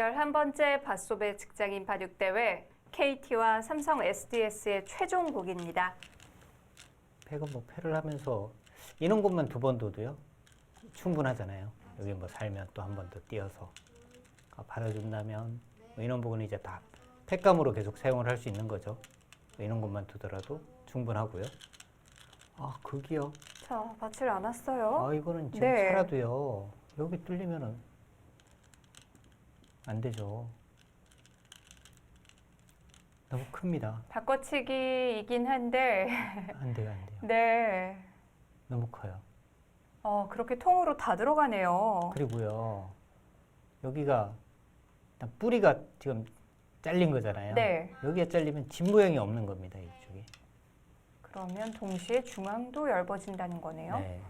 11번째 바소배 직장인 바둑대회 KT와 삼성 SDS의 최종 곡입니다. 팩은 뭐 패를 하면서 이런 것만 두 번 둬도요 충분하잖아요. 여기 뭐 살면 또 한 번더 띄어서 아, 받아준다면 뭐 이런 부분은 이제 다 팩감으로 계속 사용을 할 수 있는 거죠. 뭐 이런 것만 두더라도 충분하고요. 아 극이요. 자, 받질 않았어요. 아 이거는 지금 네. 살아도요. 여기 뚫리면은 안 되죠. 너무 큽니다. 바꿔치기이긴 한데, 안 돼요, 안 돼요. 네. 너무 커요. 어, 그렇게 통으로 다 들어가네요. 그리고요 여기가 일단 뿌리가 지금 잘린 거잖아요. 네. 여기가 잘리면 집 모양이 없는 겁니다 이쪽이. 그러면 동시에 중앙도 얇아진다는 거네요. 네.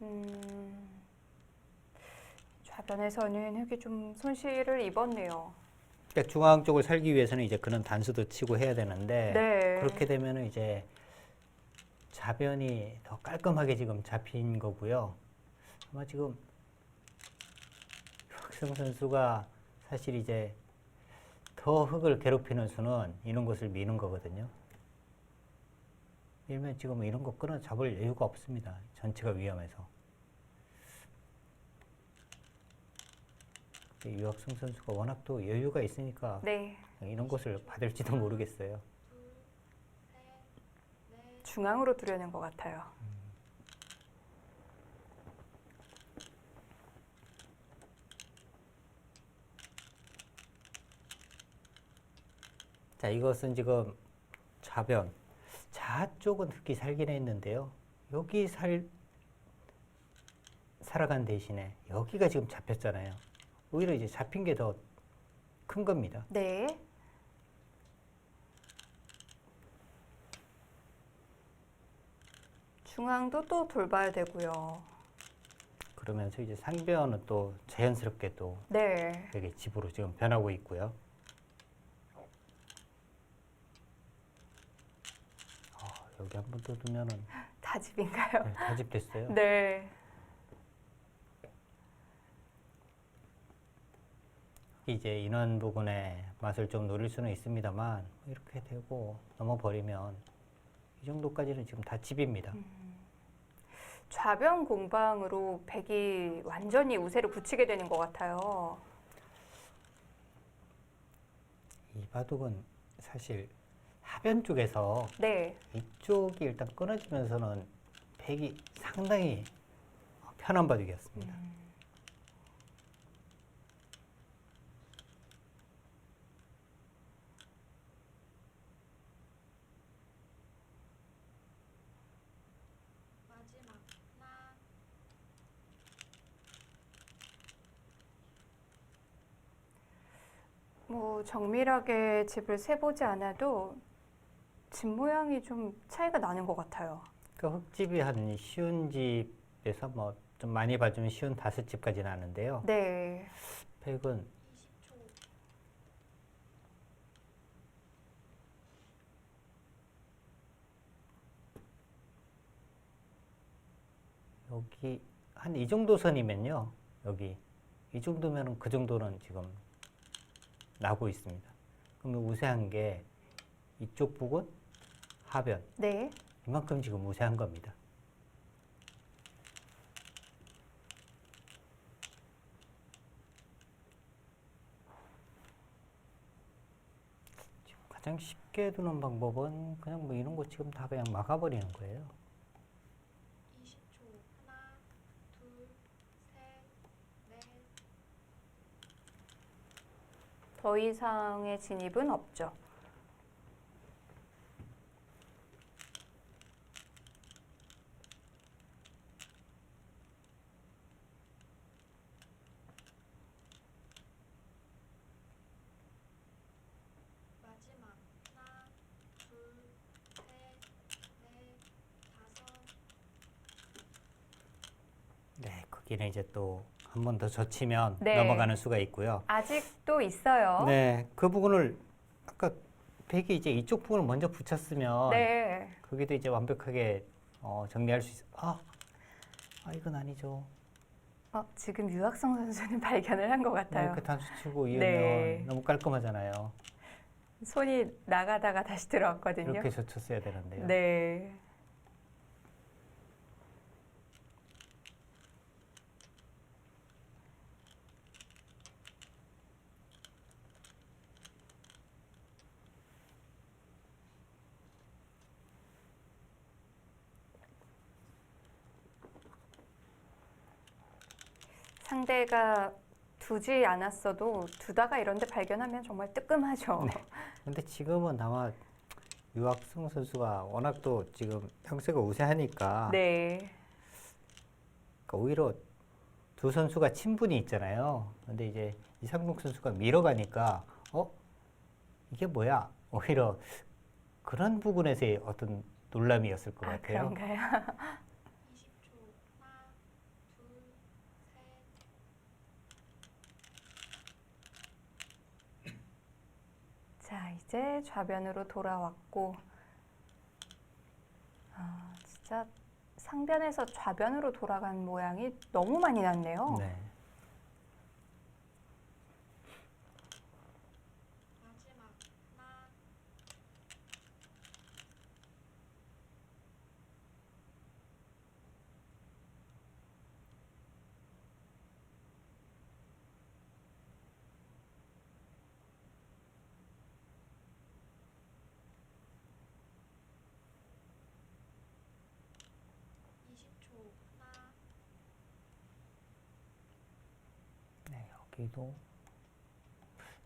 음, 좌변에서는 흙이 좀 손실을 입었네요. 그러니까 중앙 쪽을 살기 위해서는 이제 그런 단수도 치고 해야 되는데 네. 그렇게 되면은 이제 좌변이 더 깔끔하게 지금 잡힌 거고요. 아마 지금 박승 선수가 사실 이제 더 흙을 괴롭히는 수는 이런 것을 미는 거거든요. 밀면 지금 이런 거 끊어 잡을 여유가 없습니다. 전체가 위험해서. 근데 유학승 선수가 워낙 또 여유가 있으니까 네. 이런 것을 받을지도 모르겠어요. 중앙으로 두려는 것 같아요. 자, 이것은 지금 좌변. 좌 쪽은 흙이 살긴 했는데요. 여기 살, 살아간 대신에 여기가 지금 잡혔잖아요. 오히려 이제 잡힌 게 더 큰 겁니다. 네. 중앙도 또 돌봐야 되고요. 그러면서 이제 상변은 또 자연스럽게 또 네. 여기 집으로 지금 변하고 있고요. 아, 여기 한 번 더 두면은 다집인가요? 네, 다 집됐어요. 네. 이제 인원 부분의 맛을 좀 노릴 수는 있습니다만 이렇게 되고 넘어버리면 이 정도까지는 지금 다 집입니다. 좌변 공방으로 백이 완전히 우세를 붙이게 되는 것 같아요. 이 바둑은 사실 하변 쪽에서 네. 이쪽이 일단 끊어지면서는 백이 상당히 편한 바둑이었습니다. 마 뭐 정밀하게 집을 세보지 않아도 집 모양이 좀 차이가 나는 것 같아요. 그 흙집이 한 쉬운 집에서 뭐 좀 많이 봐주면 쉬운 다섯 집까지 나는데요. 네. 백은 20초 여기 한 이 정도 선이면요. 여기 이 정도면은 그 정도는 지금 나고 있습니다. 그러면 우세한 게 이쪽 부분 하변 네. 이만큼 지금 우세한 겁니다. 가장 쉽게 두는 방법은 그냥 뭐 이런 거 지금 다 그냥 막아버리는 거예요. 20초 하나 둘셋넷 더 이상의 진입은 없죠. 네, 이제 또 한 번 더 젖히면 네. 넘어가는 수가 있고요. 아직도 있어요. 네, 그 부분을 아까 백이 이제 이쪽 부분을 먼저 붙였으면 네. 거기도 이제 완벽하게 어, 정리할 수 있어. 아, 아 이건 아니죠. 어, 지금 유학성 선수는 발견을 한 것 같아요. 이렇게 단수 치고 이으면 네. 너무 깔끔하잖아요. 손이 나가다가 다시 들어왔거든요. 이렇게 젖혔어야 되는데요. 네. 상대가 두지 않았어도 두다가 이런 데 발견하면 정말 뜨끔하죠. 네. 근데 지금은 아마 유학승 선수가 워낙 또 지금 평세가 우세하니까 네. 그러니까 오히려 두 선수가 친분이 있잖아요. 근데 이제 이상국 선수가 밀어가니까 어 이게 뭐야? 오히려 그런 부분에서의 어떤 논란이었을 것 아, 같아요. 그런가요? 20초. 하나, 둘, 셋, 자, 이제 좌변으로 돌아왔고, 아, 진짜 상변에서 좌변으로 돌아간 모양이 너무 많이 났네요. 네. 마지막. 하나, 이십 초. 하나, 네, 여기도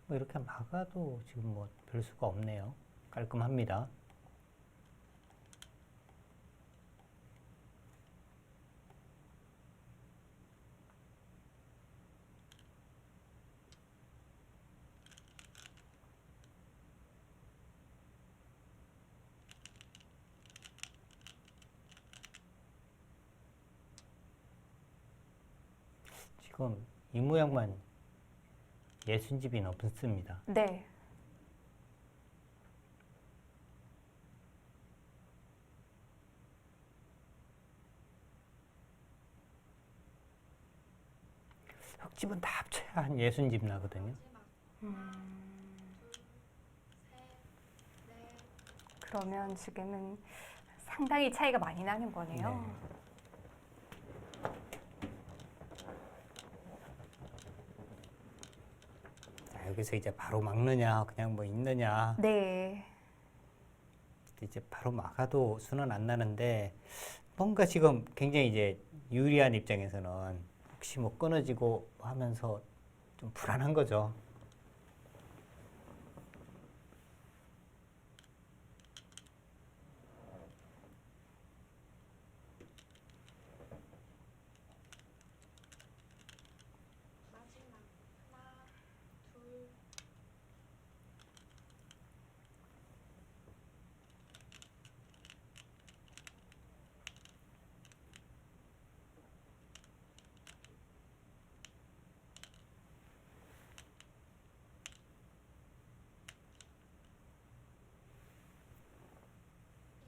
뭐 이렇게 막아도 지금 뭐 별 수가 없네요. 깔끔합니다. 지금 이 모양만 예순 집이 넘습니다. 네. 흙집은 다 합쳐야 한 예순 집 나거든요. 마지막. 음, 그러면 지금은 상당히 차이가 많이 나는 거네요. 네. 여기서 이제 바로 막느냐, 그냥 뭐 있느냐. 네. 이제 바로 막아도 수는 안 나는데 뭔가 지금 굉장히 이제 유리한 입장에서는 혹시 뭐 끊어지고 하면서 좀 불안한 거죠. 마지막. 하나, 둘,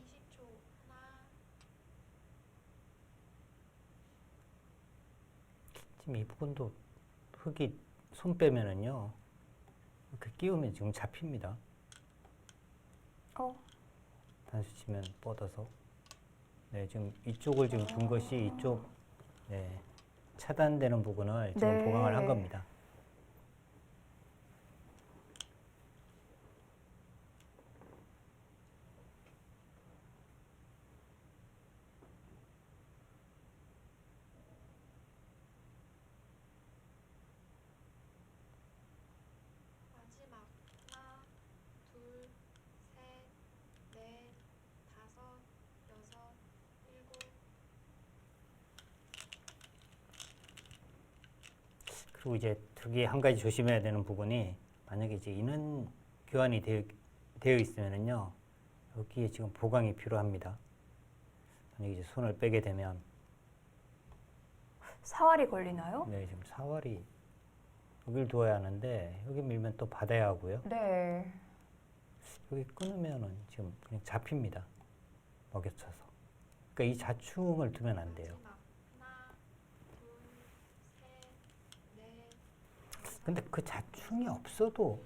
이십 초. 하나, 지금 이 부분도 흙이 손 빼면은요. 이렇게 끼우면 지금 잡힙니다. 어, 단수 치면 뻗어서. 네, 지금 이쪽을 지금 둔 것이 이쪽 네, 차단되는 부분을 지금 네. 보강을 한 겁니다. 마지막. 하나, 둘, 셋, 넷, 다섯, 여섯, 일곱, 그리고 이제 특히 한 가지 조심해야 되는 부분이 만약에 이제 인원 교환이 되어, 되어 있으면은요 여기에 지금 보강이 필요합니다. 만약에 이제 손을 빼게 되면 사활이 걸리나요? 네 지금 사월이 여기를 두어야 하는데 여기 밀면 또 받아야 하고요. 네. 여기 끊으면은 지금 그냥 잡힙니다. 먹여쳐서. 그러니까 이 자충을 두면 안 돼요. 마지막. 하나, 둘, 근데 그 자충이 없어도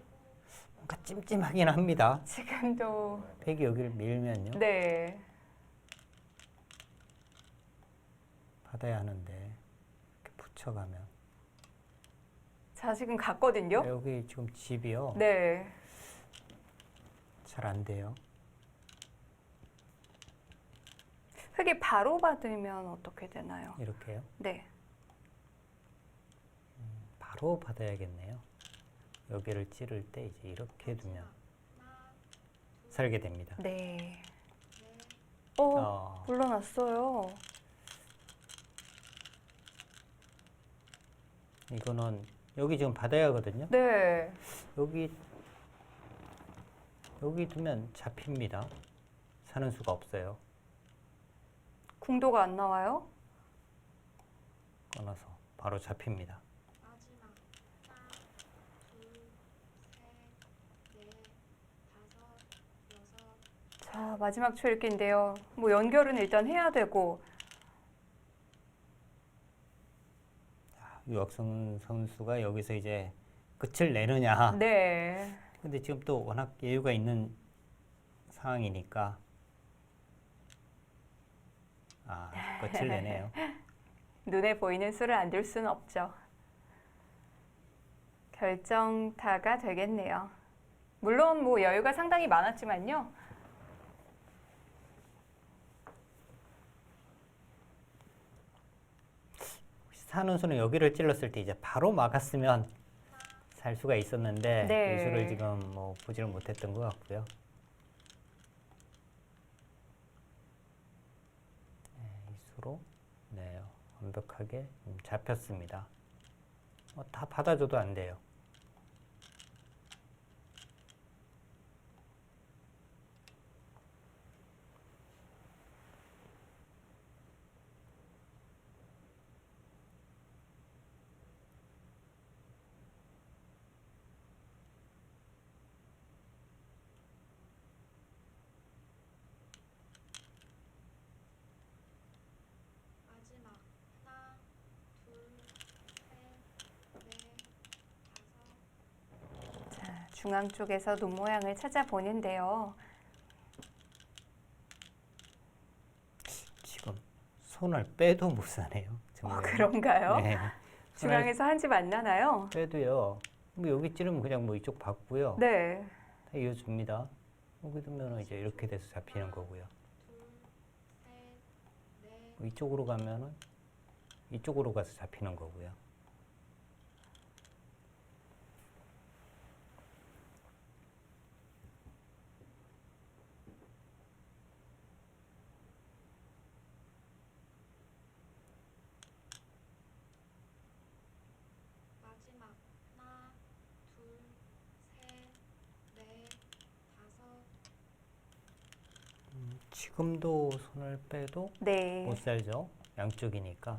뭔가 찜찜하긴 합니다. 지금도 백이 여기를 밀면요. 네. 받아야 하는데 이렇게 붙여가면 자, 지금 갔거든요. 여기 지금 집이요. 네. 잘 안 돼요. 흙이 바로 받으면 어떻게 되나요? 이렇게요. 네. 바로 받아야겠네요. 여기를 찌를 때 이제 이렇게 두면 살게 됩니다. 네. 어, 어, 물러났어요. 이거는 여기 지금 받아야 하거든요. 네. 여기 여기 두면 잡힙니다. 사는 수가 없어요. 궁도가 안 나와요? 끊어서 바로 잡힙니다. 마지막 하나, 둘, 셋, 넷, 다섯, 마지막 초읽기인데요. 뭐 연결은 일단 해야 되고. 유학생 선수가 여기서 이제 끝을 내느냐. 네. 근데 지금 또 워낙 여유가 있는 상황이니까 아 끝을 내네요. 눈에 보이는 수를 안둘 수는 없죠. 결정타가 되겠네요. 물론 뭐 여유가 상당히 많았지만요. 사는 수는 여기를 찔렀을 때 이제 바로 막았으면 살 수가 있었는데 네. 이 수를 지금 뭐 보지를 못했던 것 같고요. 네, 이 수로 네, 완벽하게 음, 잡혔습니다. 어, 다 받아줘도 안 돼요. 마지막 하나, 둘, 셋, 넷, 다섯, 자, 중앙 쪽에서 눈 모양을 찾아보는데요. 지금 손을 빼도 못 사네요. 어, 정말. 그런가요? 네. 중앙에서 한 집 안 나나요? 빼도요. 뭐 여기 찌르면 그냥 뭐 이쪽 받고요. 네. 다 이어줍니다. 여기 두면 이제 이렇게 돼서 잡히는 거고요. 넷, 뭐 이쪽으로 가면은 이쪽으로 가서 잡히는 거고요. 마지막 하나, 둘, 셋, 넷, 다섯, 지금도 손을 빼도 네. 못 살죠. 양쪽이니까.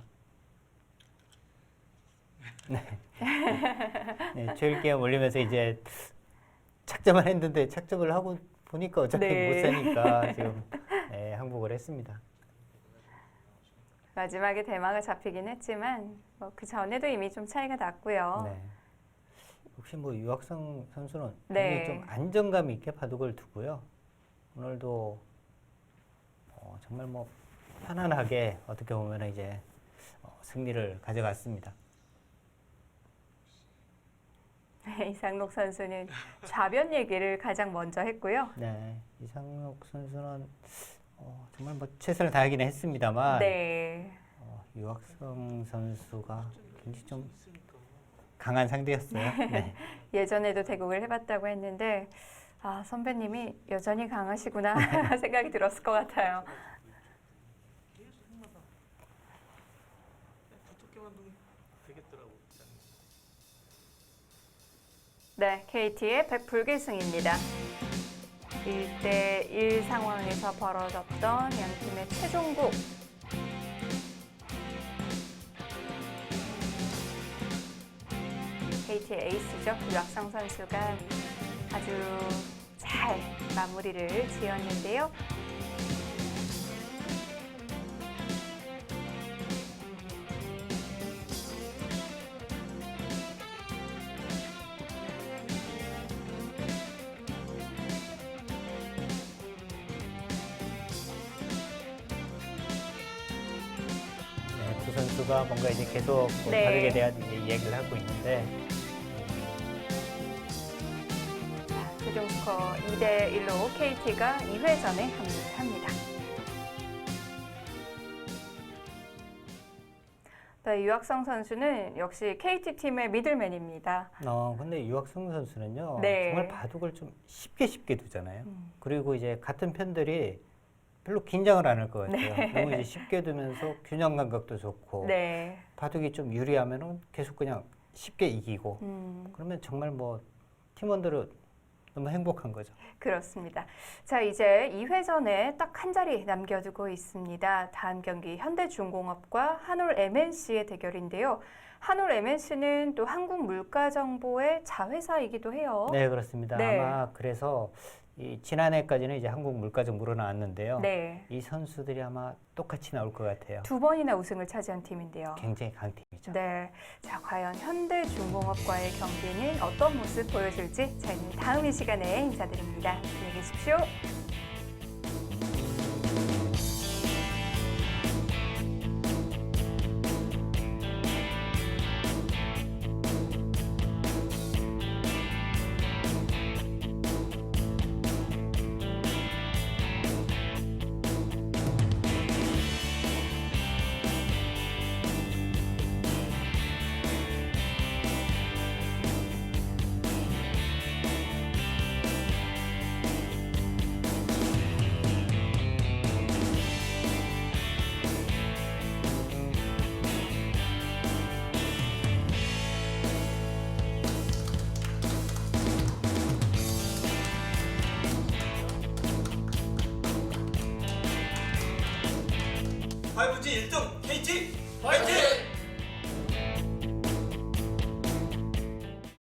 네. 네, 조일기가 몰리면서 이제 착점을 했는데 착점을 하고 보니까 어차피 네. 못 사니까 지금 네, 항복을 했습니다. 마지막에 대마가 잡히긴 했지만 뭐 그 전에도 이미 좀 차이가 났고요. 네. 혹시 뭐 유학생 선수는 네. 굉장히 좀 안정감 있게 바둑을 두고요. 오늘도 어, 정말 뭐 편안하게 어떻게 보면 이제 어, 승리를 가져갔습니다. 이상록 선수는 좌변 얘기를 가장 먼저 했고요. 네, 이상록 선수는 어, 정말 뭐 최선을 다하기는 했습니다만 네. 어, 유학성 선수가 굉장히 좀 강한 상대였어요. 네. 예전에도 대국을 해봤다고 했는데 아 선배님이 여전히 강하시구나 생각이 들었을 것 같아요. 두텁게만 두면 되겠더라고. 네, KT의 백불기승입니다. 1대1 상황에서 벌어졌던 양 팀의 최종국. KT의 에이스죠. 유학성 선수가 아주 잘 마무리를 지었는데요. 선수가 뭔가 이제 계속 뭐 네. 바둑에 대한 이제 얘기를 하고 있는데 최종 스코어 2대 1로 KT가 2회전에 합류합니다. 네, 유학성 선수는 역시 KT 팀의 미들맨입니다. 어 근데 유학승 선수는요 네. 정말 바둑을 좀 쉽게 쉽게 두잖아요. 음. 그리고 이제 같은 편들이 별로 긴장을 안 할 것 같아요. 네. 너무 이제 쉽게 두면서 균형 감각도 좋고 네. 바둑이 좀 유리하면은 계속 그냥 쉽게 이기고 음, 그러면 정말 뭐 팀원들은 너무 행복한 거죠. 그렇습니다. 자, 이제 2회전에 딱 한 자리 남겨두고 있습니다. 다음 경기 현대중공업과 한올 MNC의 대결인데요. 한올 MNC는 또 한국물가정보의 자회사이기도 해요. 네 그렇습니다. 네. 아마 그래서 이 지난해까지는 이제 한국 물가정부로 나왔는데요. 네. 이 선수들이 아마 똑같이 나올 것 같아요. 두 번이나 우승을 차지한 팀인데요. 굉장히 강팀이죠. 네. 자, 과연 현대중공업과의 경기는 어떤 모습 보여줄지 저희는 다음 이 시간에 인사드립니다. 안녕히 계십시오. 파이브지 1등